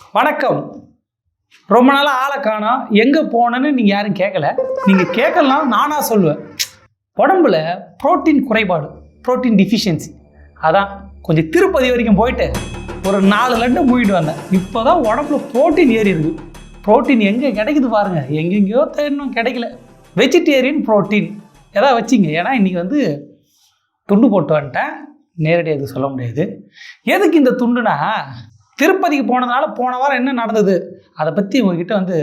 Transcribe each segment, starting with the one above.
வணக்கம். ரொம்ப நாளாக ஆளை காணோம் எங்கே போனேன்னு நீங்கள் யாரும் கேட்கல நீங்கள் கேட்கலாம் நானாக சொல்லுவேன். உடம்புல புரோட்டீன் குறைபாடு புரோட்டீன் டிஃபிஷியன்சி அதான் கொஞ்சம் திருப்பதி வரைக்கும் போயிட்டு ஒரு நாலு லட்டு மூடிட்டு வந்தேன். இப்போ தான் உடம்புல புரோட்டீன் ஏறி இருக்கு. புரோட்டீன் எங்கே கிடைக்குது பாருங்கள் எங்கெங்கேயோ தேடணும் கிடைக்கல. வெஜிடேரியன் புரோட்டீன் எதாவது வச்சிங்க? ஏன்னா இன்றைக்கி வந்து துண்டு போட்டு வந்துட்டேன். நேரடியாக எதுவும் சொல்ல முடியாது. எதுக்கு இந்த துண்டுனா திருப்பதிக்கு போனதுனால போன வாரம் என்ன நடந்தது? அதை பற்றி உங்ககிட்ட வந்து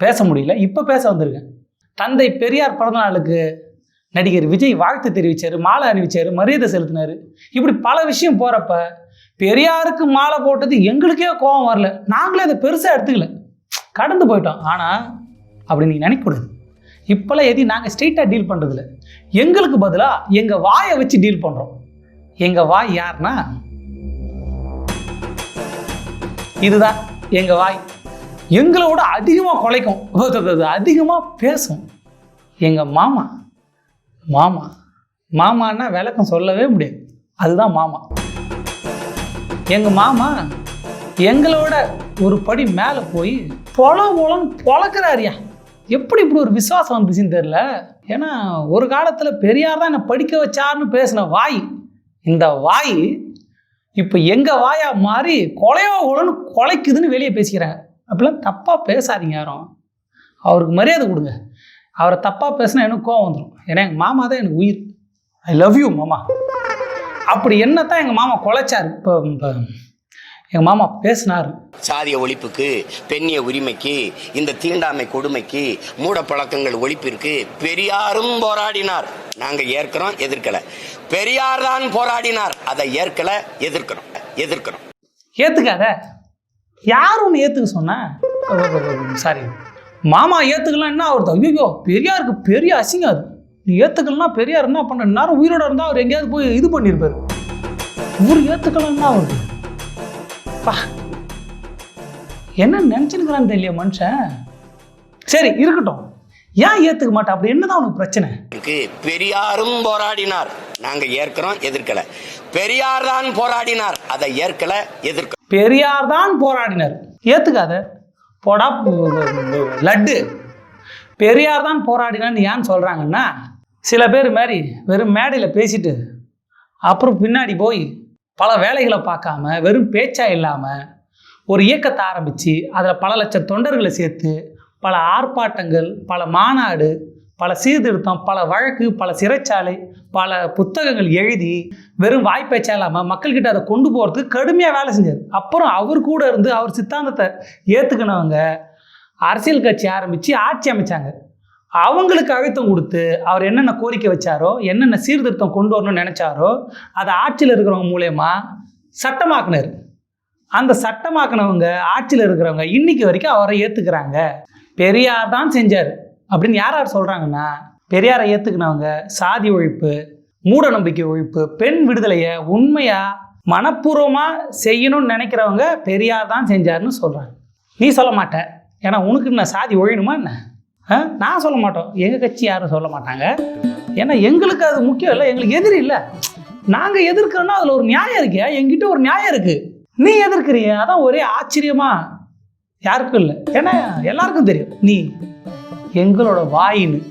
பேச முடியல. இப்போ பேச வந்திருக்கேன். தந்தை பெரியார் பிறந்தநாளுக்கு நடிகர் விஜய் வாழ்த்து தெரிவித்தார் மாலை அணிவிச்சார் மரியாதை செலுத்தினார். இப்படி பல விஷயம் போகிறப்ப பெரியாருக்கு மாலை போட்டது எங்களுக்கே கோபம் வரல. நாங்களே அதை பெருசாக எடுத்துக்கல. கடந்து போயிட்டோம். ஆனால் அப்படி நீங்கள் நினைக்கக்கூடாது. இப்போல்லாம் எதையும் நாங்கள் ஸ்ட்ரெயிட்டாக டீல் பண்ணுறதில்ல எங்களுக்கு பதிலாக எங்கள் வாயை வச்சு டீல் பண்ணுறோம் எங்கள் வாய் யாருன்னா இதுதான் எங்கள் வாய். எங்களோட அதிகமாக குலைக்கும். அதிகமாக பேசும். எங்கள் மாமா. மாமா. மாமான்னா விளக்கம் சொல்லவே முடியாது. அதுதான் மாமா. எங்கள் மாமா எங்களோட ஒரு படி மேலே போய் பொல பொலன்னு பொழக்கிறாரியா எப்படி இப்படி ஒரு விசுவாசம் வந்துச்சுன்னு தெரில ஏன்னா ஒரு காலத்தில் பெரியார் தான் என்னை படிக்க வச்சார்னு பேசின வாய். இந்த வாய் இப்போ எங்கள் வாயா மாறி கொலையோ கொலைன்னு கொலைக்குதுன்னு வெளியே பேசிக்கிறாங்க. அப்படிலாம் தப்பாக பேசாதீங்க யாரும். அவருக்கு மரியாதை கொடுங்க. அவரை தப்பாக பேசினா எனக்கு கோவம் வந்துடும் ஏன்னா எங்கள் மாமா தான் எனக்கு உயிர். ஐ லவ் யூ மாமா. அப்படி என்னத்தான் எங்கள் மாமா குலைச்சார். இப்போ இப்போ எங்கள் மாமா பேசினார். சாதிய ஒழிப்புக்கு பெண்ணிய உரிமைக்கு இந்த தீண்டாமை கொடுமைக்கு மூட பழக்கங்கள் ஒழிப்பிற்கு பெரியாரும் போராடினார். நாங்க ஏற்கிறோம் எதிர்க்கல. பெரியார் தான் போராடினார். அதை ஏற்கல எதிர்க்கிறோம் எதிர்க்கிறோம். ஏற்றுக்காத யார் ஒன்று ஏற்றுக்க சொன்னா? சாரி. மாமா ஏற்றுக்கலாம் என்ன அவர்தான் ஐயோ பெரியாருக்கு பெரிய அசிங்கம் அது. நீ ஏற்றுக்கலன்னா பெரியார் என்ன பண்ண நேரம் உயிரோட இருந்தால் அவர் எங்கேயாவது போய் இது பண்ணியிருப்பாரு இவர் ஏற்றுக்கலாம்னா அவருக்கு பா என்ன நினச்சிருக்கிறான்னு தெரியல மனுஷன். சரி இருக்கட்டும். ஏன் ஏற்றுக்க மாட்டேன் அப்படி என்னதான் அவனுக்கு பிரச்சனை? க்கு பெரியாரும் போராடினார். நாங்க ஏற்கிறோம் எதிர்க்கல. பெரியார் தான் போராடினார். அதை ஏற்கல எதிர்க்க. பெரியார் தான் போராடினார். ஏத்துக்காத. போடா. லட்டு. பெரியார் தான் போராடினான்னு ஏன் சொல்கிறாங்கன்னா சில பேர் மாதிரி வெறும் மேடையில் பேசிட்டு அப்புறம் பின்னாடி போய் பல வேலைகளை பார்க்காம வெறும் பேச்சா இல்லாமல் ஒரு இயக்கத்தை ஆரம்பித்து அதில் பல லட்சம் தொண்டர்களை சேர்த்து பல ஆர்ப்பாட்டங்கள் பல மாநாடு பல சீர்திருத்தம் பல வழக்கு பல சிறைச்சாலை பல புத்தகங்கள் எழுதி வெறும் வாய்ப்பேச்சா இல்லாமல் மக்கள்கிட்ட அதை கொண்டு போகிறதுக்கு கடுமையாக வேலை செஞ்சார். அப்புறம் அவர் கூட இருந்து அவர் சித்தாந்தத்தை ஏற்றுக்கினவங்க அரசியல் கட்சி ஆரம்பித்து ஆட்சி அமைச்சாங்க. அவங்களுக்கு அழுத்தம் கொடுத்து அவர் என்னென்ன கோரிக்கை வச்சாரோ என்னென்ன சீர்திருத்தம் கொண்டு வரணும்னு நினச்சாரோ அதை ஆட்சியில் இருக்கிறவங்க மூலயமா சட்டமாக்குனார். அந்த சட்டமாக்குனவங்க ஆட்சியில் இருக்கிறவங்க இன்னைக்கு வரைக்கும் அவரை ஏற்றுக்கிறாங்க பெரியார் தான் செஞ்சார். அப்படின்னு யார் யார் சொல்கிறாங்கன்னா பெரியாரை ஏற்றுக்கினவங்க சாதி ஒழிப்பு மூட நம்பிக்கை ஒழிப்பு பெண் விடுதலையை உண்மையாக மனப்பூர்வமாக செய்யணும்னு நினைக்கிறவங்க பெரியார் தான் செஞ்சாருன்னு சொல்கிறாங்க நீ சொல்ல மாட்ட. ஏன்னா உனக்கு நான் சாதி ஒழியணுமா என்ன? நான் சொல்ல மாட்டோம். எங்கள் கட்சி யாரும் சொல்ல மாட்டாங்க. ஏன்னா எங்களுக்கு அது முக்கியம் இல்லை எங்களுக்கு எதிரி இல்லை. நாங்கள் எதிர்க்கிறோன்னா அதில் ஒரு நியாயம் இருக்கே. எங்கிட்ட ஒரு நியாயம் இருக்குது நீ எதிர்க்கிறிய? அதான் ஒரே ஆச்சரியமா யாருக்கும் இல்லை. ஏன்னா எல்லாருக்கும் தெரியும். நீ எங்களோட வாயின்னு.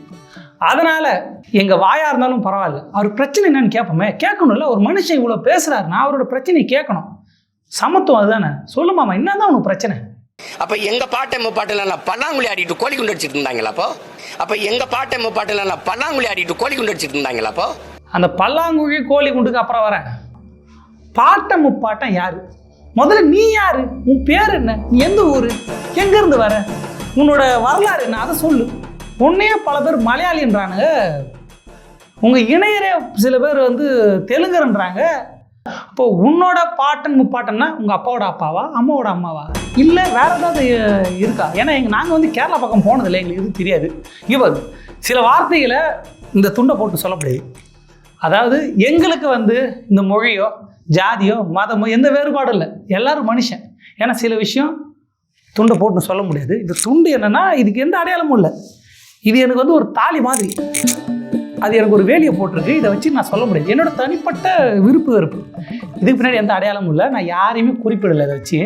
அதனால் எங்கள் வாயாக இருந்தாலும் பரவாயில்ல. அவர் பிரச்சனை என்னன்னு கேட்போமே கேட்கணும்ல ஒரு மனுஷன் இவ்வளோ பேசுறாருன்னா அவரோட பிரச்சனையை கேட்கணும். சமத்துவம் அதுதானே. சொல்லுமாமா என்ன தான் உனக்கு பிரச்சனை? அப்ப எங்க பாட்டை முப்பாட்டில் பல்லாங்குழி ஆடிட்டு கோழி குண்டு அடிச்சிட்டு இருந்தாங்களா அப்போ? அப்ப எங்க பாட்டை முப்பாட்டில் பல்லாங்குழி ஆடிட்டு கோழி குண்டு அடிச்சிட்டு இருந்தாங்களா அப்போ? அந்த பல்லாங்குழி கோழி குண்டுக்கு அப்புறம் வரேன். பாட்டம் முப்பாட்டம் யாரு? முதல்ல நீ யாரு? உன் பேர் என்ன? நீ எந்த ஊர்? எங்கேருந்து வர? உன்னோட வரலாறு என்ன? அதை சொல்லு. உன்னையே பல பேர் மலையாளின்றானுங்க. உங்கள் இணையரே சில பேர் வந்து தெலுங்குன்றாங்க அப்போ உன்னோட பாட்டன் முப்பாட்டன்னா உங்கள் அப்பாவோட அப்பாவா அம்மாவோட அம்மாவா? இல்லை வேற ஏதாவது இருக்கா? ஏன்னா எங்கள் நாங்கள் வந்து கேரளா பக்கம் போனதில்லை எங்களுக்கு எதுவும் தெரியாது. இவர் சில வார்த்தைகளை இந்த துண்டை போட்டு சொல்ல முடியாது அதாவது எங்களுக்கு வந்து இந்த மொழியோ ஜாதியோ மதமோ எந்த வேறுபாடும் இல்லை. எல்லாரும் மனுஷன். ஏன்னா சில விஷயம் துண்டை போட்டு சொல்ல முடியாது. இந்த துண்டு என்னன்னா இதுக்கு எந்த அடையாளமும் இல்லை. இது எனக்கு வந்து ஒரு தாலி மாதிரி. அது எனக்கு ஒரு வேலியை போட்டிருக்கு. இதை வச்சு நான் சொல்ல முடியாது. என்னோட தனிப்பட்ட விருப்பு வெறுப்பு. இதுக்கு பின்னாடி எந்த அடையாளமும் இல்லை. நான் யாரையுமே குறிப்பிடலை இதை வச்சு.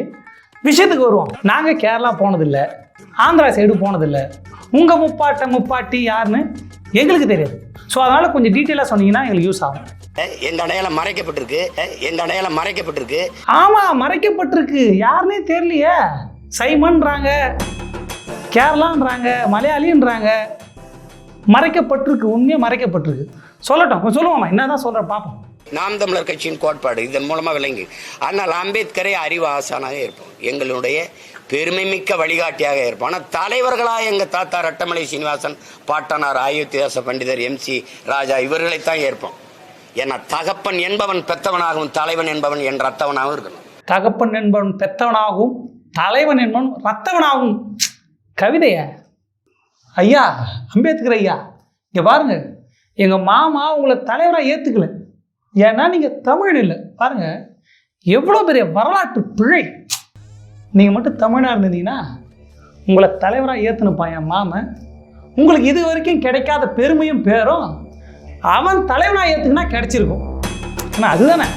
விஷயத்துக்கு வருவோம். நாங்கள் கேரளா போனதில்லை. ஆந்திரா சைடு போனதில்லை. உங்கள் முப்பாட்டை முப்பாட்டி யாருன்னு எங்களுக்கு தெரியாது. ஸோ அதனால் கொஞ்சம் டீட்டெயிலாக சொன்னீங்கன்னா எங்களுக்கு யூஸ் ஆகும். எங்க அடையாளம் மறைக்கப்பட்டிருக்கு. எங்க அடையாளம் மறைக்கப்பட்டிருக்கு. ஆமாம் மறைக்கப்பட்டிருக்கு. யாருன்னே தெரியலையே. சைமன்றாங்க கேரளான்றாங்க மலையாளின்றாங்க. மறைக்கப்பட்டிருக்கு உண்மையாக மறைக்கப்பட்டிருக்கு. சொல்லட்டும் கொஞ்சம் சொல்லுவோம்மா என்ன தான் சொல்கிற பார்ப்போம் நாம் தமிழர் கட்சியின் கோட்பாடு இதன் மூலமா விளங்கி ஆனால் அம்பேத்கரை அறிவு ஆசானாக இருப்போம் எங்களுடைய பெருமைமிக்க வழிகாட்டியாக இருப்போம் ஆனால் தலைவர்களாக எங்கள் தாத்தா ரட்டமலை சீனிவாசன் பாட்டனார் அயோத்திதாச பண்டிதர் எம்சி ராஜா இவர்களைத்தான் ஏற்போம். ஏன்னா தகப்பன் என்பவன் பெத்தவனாகவும் தலைவன் என்பவன் என் ரத்தவனாகவும் இருக்கணும். தகப்பன் என்பவன் பெத்தவனாகவும் தலைவன் என்பவன் ரத்தவனாகவும். கவிதைய? ஐயா அம்பேத்கர் ஐயா இங்கே பாருங்க. எங்கள் மாமா உங்களை தலைவராக ஏற்றுக்கல ஏன்னா நீங்கள் தமிழ் இல்லை. பாருங்கள் எவ்வளோ பெரிய வரலாற்று பிழை. நீங்கள் மட்டும் தமிழாக இருந்தீங்கன்னா உங்களை தலைவராக ஏற்றுனுப்பா என் மாமன் உங்களுக்கு இது வரைக்கும் கிடைக்காத பெருமையும் பேரும் அவன் தலைவனாக ஏற்றுக்குனா கிடைச்சிருக்கும். ஆனால் அதுதானே?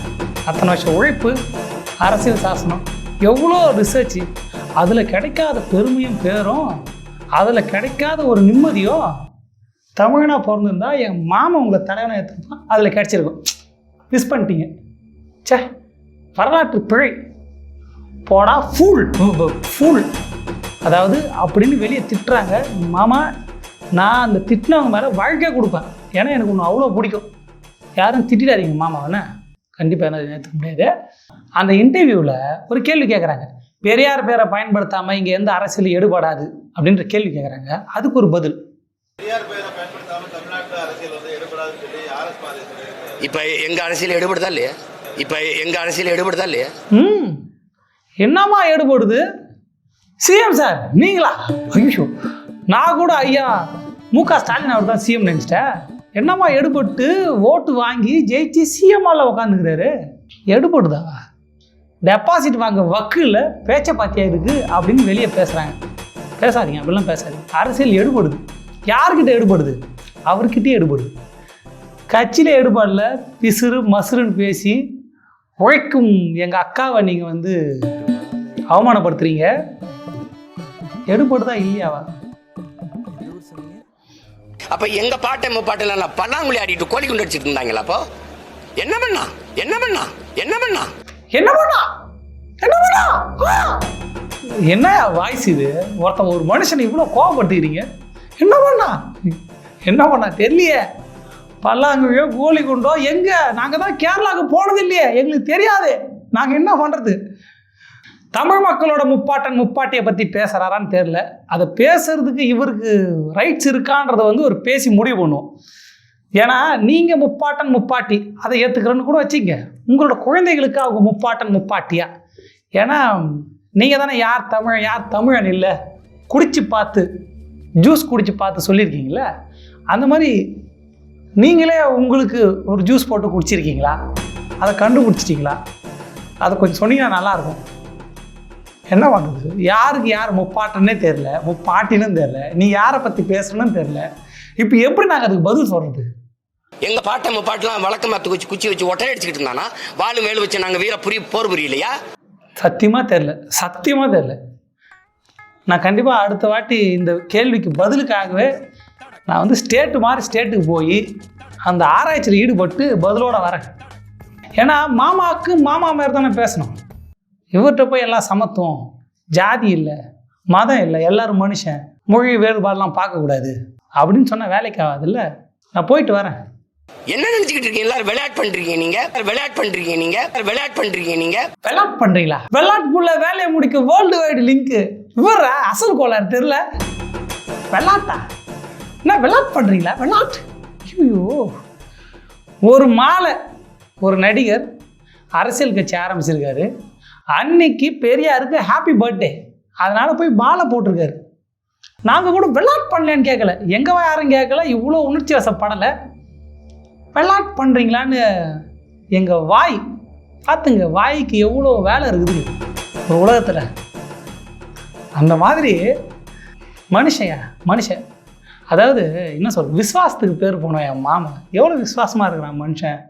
அத்தனை வருஷம் உழைப்பு அரசியல் சாசனம் எவ்வளோ ரிசர்ச்சு அதில் கிடைக்காத பெருமையும் பேரும் அதில் கிடைக்காத ஒரு நிம்மதியோ தமிழனாக பிறந்திருந்தா என் மாமன் உங்களை தலைவனாக ஏற்றுப்பான் அதில் கிடைச்சிருக்கும். மிஸ் பண்ணிட்டீங்க. ச்சே வரலாற்று பிழை. போடா ஃபுல் ஃபுல் அதாவது அப்படின்னு வெளியே திட்டுறாங்க. மாமா நான் அந்த திட்டினவங்க மேலே வாழ்க்கை கொடுப்பேன். ஏன்னா எனக்கு ஒன்று அவ்வளோ பிடிக்கும். யாரும் திட்டிடாதீங்க மாமாவன கண்டிப்பாக என்ன ஏற்றுக்க முடியாது. அந்த இன்டர்வியூவில் ஒரு கேள்வி கேட்குறாங்க பெரியார் பேரை பயன்படுத்தாமல் இங்கே எந்த அரசியல் எடுபடாது அப்படின்ற கேள்வி கேட்குறாங்க அதுக்கு ஒரு பதில். பெரியார் பெயரை பயன்படுத்தாம தமிழ்நாட்டு அரசியல் வந்து எடுபடாதுன்னு சொல்லி ஆர்எஸ் பாரதி சொல்லியிருக்காரு இப்போ எங்கள் அரசியல் எடுபடுதா இல்லையா? இப்போ எங்கள் அரசியல் எடுபடுதா இல்லையா? ம். என்னம்மா எடுபடுது சிஎம் சார் நீங்களா? ஐயோ. நான் கூட ஐயா மு க ஸ்டாலின் அவர் தான் சிஎம் நினச்சிட்டேன். என்னம்மா எடுபட்டு ஓட்டு வாங்கி ஜெயிச்சு சிஎம்மால உட்காந்துக்கிறாரு எடுபடுதா டெபாசிட் வாங்க வக்கில் பேச்சை பார்த்தியா இருக்குது அப்படின்னு வெளியே பேசுகிறாங்க பேசாதீங்க அப்படிலாம் பேசாதீங்க. அரசியல் எடுபடுது. யார்கிட்ட எடுபடுது? அவர்கிட்டயே எடுபடுது. கட்சியில் எடுபாடில் பிசுறு மசுறுன்னு பேசி உழைக்கும் எங்கள் அக்காவை நீங்கள் வந்து அவமானப்படுத்துறீங்க. எடுபடுதா இல்லையாவா அப்ப எங்க பாட்டை முப்பாட்டில் எல்லாம் பல்லாங்குழி ஆடிட்டு கோழி குண்டு அடிச்சிட்டு இருந்தாங்களா அப்போ? என்ன பண்ணா? என்ன பண்ணா? என்ன பண்ணா? என்ன பண்ணா? என்ன பண்ணா? என்ன வாய்ஸ் இது? ஒருத்தன் ஒரு மனுஷனை இவ்வளோ கோவப்படுத்துக்கிறீங்க? என்ன பண்ணா? என்ன பண்ணா? தெரியலையே. பல்லாங்குழியோ கோழி குண்டோ எங்கே? நாங்கள் தான் கேரளாவுக்கு போனது இல்லையே. எங்களுக்கு தெரியாது. நாங்கள் என்ன பண்ணுறது தமிழ் மக்களோட முப்பாட்டன் முப்பாட்டியை பற்றி பேசுகிறாரான்னு தெரில அதை பேசுறதுக்கு இவருக்கு ரைட்ஸ் இருக்கான்றதை வந்து ஒரு பேசி முடிவு பண்ணுவோம். ஏன்னா நீங்கள் முப்பாட்டன் முப்பாட்டி அதை ஏற்றுக்கிறேன்னு கூட வச்சுங்க உங்களோட குழந்தைகளுக்கு அவங்க முப்பாட்டன் முப்பாட்டியா? ஏன்னா நீங்கள் தானே யார் தமிழ் யார் தமிழன் இல்லை? குடித்து பார்த்து ஜூஸ் குடித்து பார்த்து சொல்லியிருக்கீங்களே அந்த மாதிரி நீங்களே உங்களுக்கு ஒரு ஜூஸ் போட்டு குடிச்சிருக்கீங்களா? அதை கண்டுபிடிச்சிட்டிங்களா? அதை கொஞ்சம் சொன்னீங்கன்னா நல்லாயிருக்கும். என்ன பண்ணுறது யாருக்கு யார் முப்பாட்டன்னே தெரில முப்பாட்டினும் தெரில நீ யாரை பற்றி பேசணும்னு தெரில இப்போ எப்படி நாங்கள் அதுக்கு பதில் சொல்கிறது எங்க பாட்டை முப்பாட்டெல்லாம் வழக்கமா குச்சி குச்சி வச்சு ஒட்டை அடிச்சுக்கிட்டு இருந்தானா? வாழும் மேல் வச்சு நாங்கள் வீர புரிய போர் புரியலையா? சத்தியமாக தெரில சத்தியமாக தெரில நான் கண்டிப்பாக அடுத்த வாட்டி இந்த கேள்விக்கு பதிலுக்காகவே நான் வந்து ஸ்டேட்டு மாதிரி ஸ்டேட்டுக்கு போய் அந்த ஆராய்ச்சியில் ஈடுபட்டு பதிலோட வரேன். ஏன்னா மாமாவுக்கு மாமா மாதிரி தானே பேசணும். இவர்கிட்ட போய் எல்லாம் சமத்துவம் ஜாதி இல்லை மதம் இல்லை எல்லாரும் மனுஷன் மொழி வேறுபாடெலாம் பார்க்கக்கூடாது. அப்படின்னு சொன்னால் வேலைக்கு ஆகாதுல்ல? நான் போயிட்டு வரேன். என்ன நினைச்சுக்கிட்டு இருக்கீங்க? எல்லாரும் விளையாட் பண்றீங்க நீங்க. விளையாட் பண்றீங்க நீங்க. விளையாட் பண்றீங்க நீங்க. வெள்ளாட் பண்ணுறீங்களா வெள்ளாட்டுக்குள்ள வேலையை முடிக்க வேர்ல்டு வைடு லிங்க் இவர் அசல் கோளாறு தெரியல. வெள்ளாட்டா என்ன வெள்ளாட் பண்ணுறீங்களா வெள்ளாட் ஐயோ ஒரு மாலை ஒரு நடிகர் அரசியல் கட்சி ஆரம்பிச்சிருக்காரு. அன்னைக்கு பெரியாருக்கு ஹாப்பி பர்த்டே அதனால் போய் மாலை போட்டிருக்காரு. நாங்கள் கூட வெள்ளாட் பண்ணலன்னு கேட்கல எங்கே யாரும் கேட்கல இவ்வளோ உணர்ச்சி வசப்படலை. வெள்ளாட் பண்ணுறீங்களான்னு எங்கள் வாய் பார்த்துங்க வாய்க்கு எவ்வளோ வேலை இருக்குது. ஒரு உலகத்தில் அந்த மாதிரி மனுஷன் மனுஷன் அதாவது என்ன சொல் விசுவாசத்துக்கு பேர் போனோம் என் மாமன். எவ்வளோ விசுவாசமாக இருக்கிறான் மனுஷன்?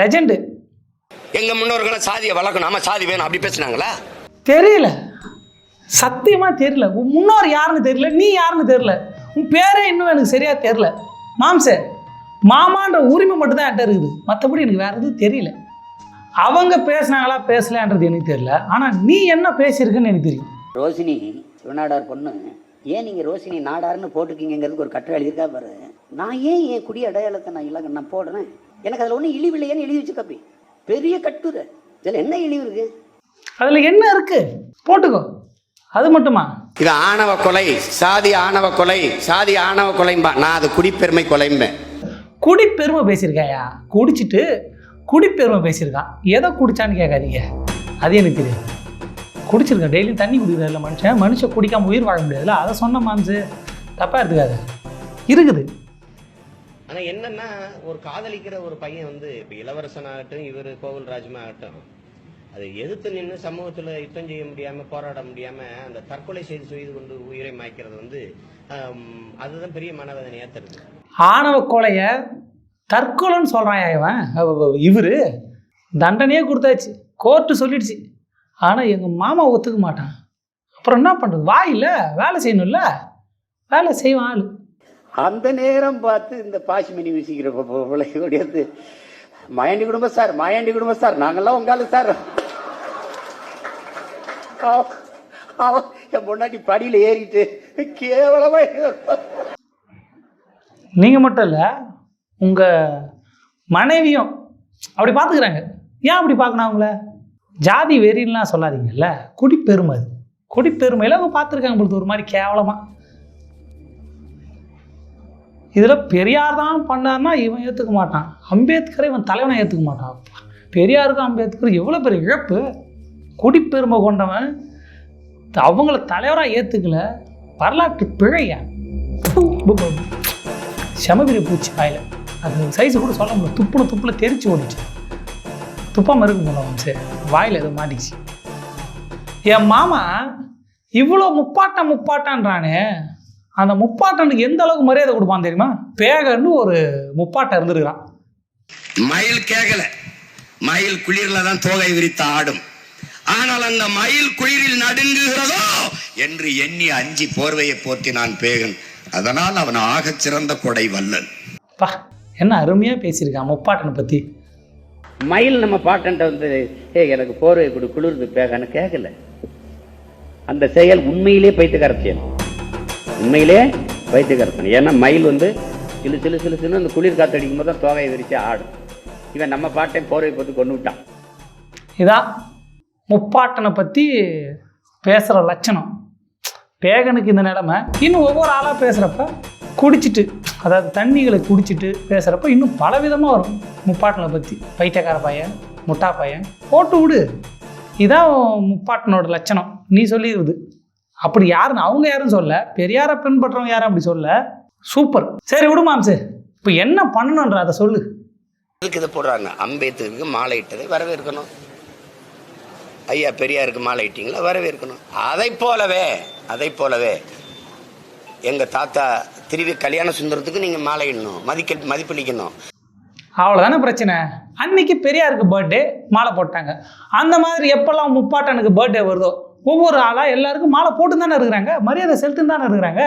லெஜெண்டு எங்க முன்னோர்களை சாதியை வளர்க்கணும். சாதி வேணும். அப்படி பேசுனாங்களா? தெரியல. சத்தியமாக தெரியல. உன் முன்னோர் யாருன்னு தெரியல. நீ யாருன்னு தெரியல. உன் பேரே இன்னும் எனக்கு சரியாக தெரியல. மாம்சே மாமான்ற உரிமை மட்டும்தான் என்கிட்ட இருக்குது. மற்றபடி எனக்கு வேறு எதுவும் தெரியல. அவங்க பேசுனாங்களா பேசலான்றது எனக்கு தெரியல. ஆனால் நீ என்ன பேசியிருக்குன்னு எனக்கு தெரியும். ரோஷினி சிவநாடார் பொண்ணு ஏன் நீங்கள் ரோஷினி நாடார்னு போட்டிருக்கீங்கிறதுக்கு ஒரு கட்டுரை எழுதியிருக்கா பாரு. நான் ஏன் என் குடி அடையாளத்தை நான் இல்லை நான் போடுறேன்? எனக்கு அதில் ஒன்றும் இழிவு இல்லையேன்னு எழுதி வச்சுக்கப்பி பெரிய கட்டுரை. இதில் என்ன இழிவு இருக்கு? அதில் என்ன இருக்கு? போட்டுக்கோ. அது மட்டுமா? இது ஆணவ கொலை சாதி ஆணவ கொலை சாதி ஆணவ கொலைம்பா. நான் அது குடிப்பெருமை கொலைம்பேன். குடிப்பெருமை பேசியிருக்காயா? குடிச்சிட்டு குடிப்பெருமை பேசியிருக்கான் எதை குடிச்சான்னு கேட்காதீங்க. அது எனக்கு தெரியும். குடிச்சிருக்கேன் டெய்லியும் தண்ணி குடிக்கிறதில்ல மனுஷன். மனுஷன் குடிக்காம உயிர் வாழ முடியாதுல்ல? அதை சொன்ன மாம்சு. தப்பாக எடுத்துக்காத. இருக்குது. ஆனால் என்னன்னா ஒரு காதலிக்கிற ஒரு பையன் வந்து இப்போ இளவரசன் ஆகட்டும் இவர் கோவில் ராஜ்மா ஆகட்டும் அதை எதிர்த்து நின்று சமூகத்துல யுத்தம் செய்ய முடியாம போராட முடியாம அந்த தற்கொலை செய்து செய்து கொண்டு உயிரை மாய்க்கிறது வந்து அதுதான் பெரிய மனவேதனையா தருது ஆணவ கொலையை தற்கொலைன்னு சொல்கிறான் இவன் இவரு தண்டனையே கொடுத்தாச்சு கோர்ட்டு சொல்லிடுச்சு ஆனால் எங்கள் மாமா ஒத்துக்க மாட்டான் அப்புறம் என்ன பண்ணுறது வாயில்ல வேலை செய்யணும்ல வேலை செய்வான் ஆளு அந்த நேரம் பார்த்து இந்த பாசிமணி வீசிக்கிற பிள்ளைகளுடையது மாயாண்டி குடும்பம் சார் மாயாண்டி குடும்பம் சார் நாங்கெல்லாம் உங்கால சார் என் பொண்டாட்டி படியில ஏறிட்டு கேவலமா நீங்கள் மட்டும் இல்லை உங்கள் மனைவியும் அப்படி பார்த்துக்கிறாங்க ஏன் அப்படி பார்க்கணும் அவங்கள? ஜாதி வெறின்லாம் சொல்லாதீங்கல்ல குடிப்பெருமை அது. குடிப்பெருமையில் அவங்க பார்த்துருக்காங்க பொழுது ஒரு மாதிரி கேவலமாக இதில் பெரியார் தான் பண்ணார்னா இவன் ஏற்றுக்க மாட்டான். அம்பேத்கரை இவன் தலைவனை ஏற்றுக்க மாட்டான். பெரியாருக்கும் அம்பேத்கர் எவ்வளோ பெரிய இழப்பு. குடிப்பெருமை கொண்டவன் அவங்கள தலைவராக ஏற்றுக்கல வரலாற்று பிழையா? செமபிரி பூச்சி வாயில். அது சைஸ் கூட சொல்ல முடியல. துப்புன துப்பில் தெரிச்சு ஓடிச்சு. துப்பாம இருக்க போல சரி வாயில் எதுவும் மாட்டிச்சு என் மாமா இவ்வளோ முப்பாட்டம் முப்பாட்டான்றானே. அந்த முப்பாட்டனுக்கு எந்த அளவுக்கு மரியாதை கொடுப்பான் தெரியுமா? பேகன்னு ஒரு முப்பாட்டம் இருந்திருக்கிறான். மயில் கேகல. மயில் குளிரில் தான் தோகை விரித்த ஆடும். ஆனால் அந்த மயில் குளிரில் நடுங்குகிறதோ என்று எண்ணி அஞ்சி போர்வையை போர்த்தினான் பேகன். அதனால் அவன் ஆகச் சிறந்த கொடை வல்லன். பா என்ன அருமையாக பேசியிருக்கான் முப்பாட்டனை பற்றி மயில் நம்ம பாட்டன்ட்ட வந்து ஏ எனக்கு போர்வை கொடு குளிர்ந்து பேகன்னு கேட்கல அந்த செயல் உண்மையிலே பைத்தியக்கார செயல் உண்மையிலே பைத்தியக்காரத்தனம் ஏன்னா மயில் வந்து சிலு சிலு சிலு சிலு அந்த குளிர் காத்து அடிக்கும் போது தான் தோகையை விரிச்சு ஆடும். இவன் நம்ம பாட்டை போர்வை போட்டு கொண்டு விட்டான். இதான் முப்பாட்டனை பற்றி பேசுகிற லட்சணம். பேகனுக்கு இந்த நிலமை. இன்னும் ஒவ்வொரு ஆளாக பேசுகிறப்ப குடிச்சிட்டு அதாவது தண்ணிகளை குடிச்சிட்டு பேசுகிறப்ப இன்னும் பல விதமாக வரும். முப்பாட்டனை பற்றி பைத்தியக்கார பையன் முட்டா பையன். போட்டு விடு. இதான் முப்பாட்டனோட லட்சணம். நீ சொல்லிடுது அப்படி யாருன்னு அவங்க யாரும் சொல்ல. பெரியாரை பின்பற்றவங்க யாரும் அப்படி சொல்ல. சூப்பர். சரி விடுமாம் சார் இப்போ என்ன பண்ணணுன்ற அதை சொல்லு. இதுக்கு இதை போடுறாங்க. அம்பேத்கருக்கு மாலை இட்டதை வரவேற்கணும். ஐயா பெரியாருக்கு மாலை இட்டிங்களா? வரவேற்கணும். அதை போலவே அதை போலவே எங்கள் தாத்தா திருவி கல்யாண சுந்தரத்துக்கு நீங்கள் மாலை இடணும் மதிக்க மதிப்பளிக்கணும். அவ்வளோதானே பிரச்சனை? அன்னைக்கு பெரியாருக்கு பர்த்டே மாலை போட்டாங்க. அந்த மாதிரி எப்போல்லாம் முப்பாட்டனுக்கு பர்த்டே வருதோ ஒவ்வொரு ஆளாக எல்லாருக்கும் மாலை போட்டு தானே இருக்கிறாங்க மரியாதை செலுத்துன்னு தானே இருக்கிறாங்க.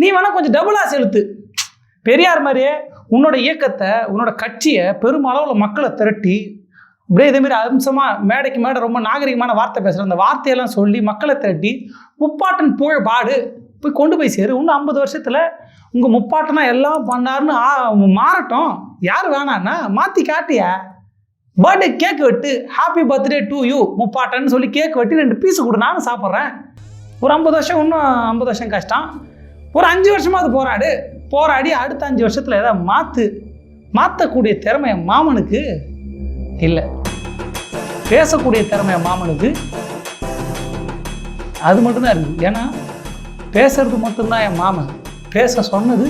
நீ வேணால் கொஞ்சம் டபுளாக செலுத்து. பெரியார் மாதிரியே உன்னோட இயக்கத்தை உன்னோட கட்சியை பெருமளவில் மக்களை திரட்டி இப்படியே இதேமாரி அம்சமாக மேடைக்கு மேடை ரொம்ப நாகரிகமான வார்த்தை பேசுகிற அந்த வார்த்தையெல்லாம் சொல்லி மக்களை திரட்டி முப்பாட்டன் புகழ் பாடு போய் கொண்டு போய் சேரு. இன்னும் ஐம்பது வருஷத்தில் உங்கள் முப்பாட்டனா எல்லாம் பண்ணாருன்னு மாறட்டும். யார் வேணான்னா மாற்றி காட்டியா? பர்த்டே கேக் வெட்டு ஹாப்பி பர்த்டே டு யூ முப்பாட்டன்னு சொல்லி கேக் வெட்டி ரெண்டு பீஸ் கொடு நானும் சாப்பிட்றேன். ஒரு ஐம்பது வருஷம் இன்னும் ஐம்பது வருஷம் கஷ்டம். ஒரு அஞ்சு வருஷமாவது போராடு. போராடி அடுத்த அஞ்சு வருஷத்தில் ஏதாவது மாற்று மாற்றக்கூடிய திறமை மாமனுக்கு இல்லை. பேசக்கூடிய திறமை என் மாமனுக்கு அது மட்டும்தான் இருக்குது ஏன்னா பேசுறது மட்டும்தான் என் மாமன். பேச சொன்னது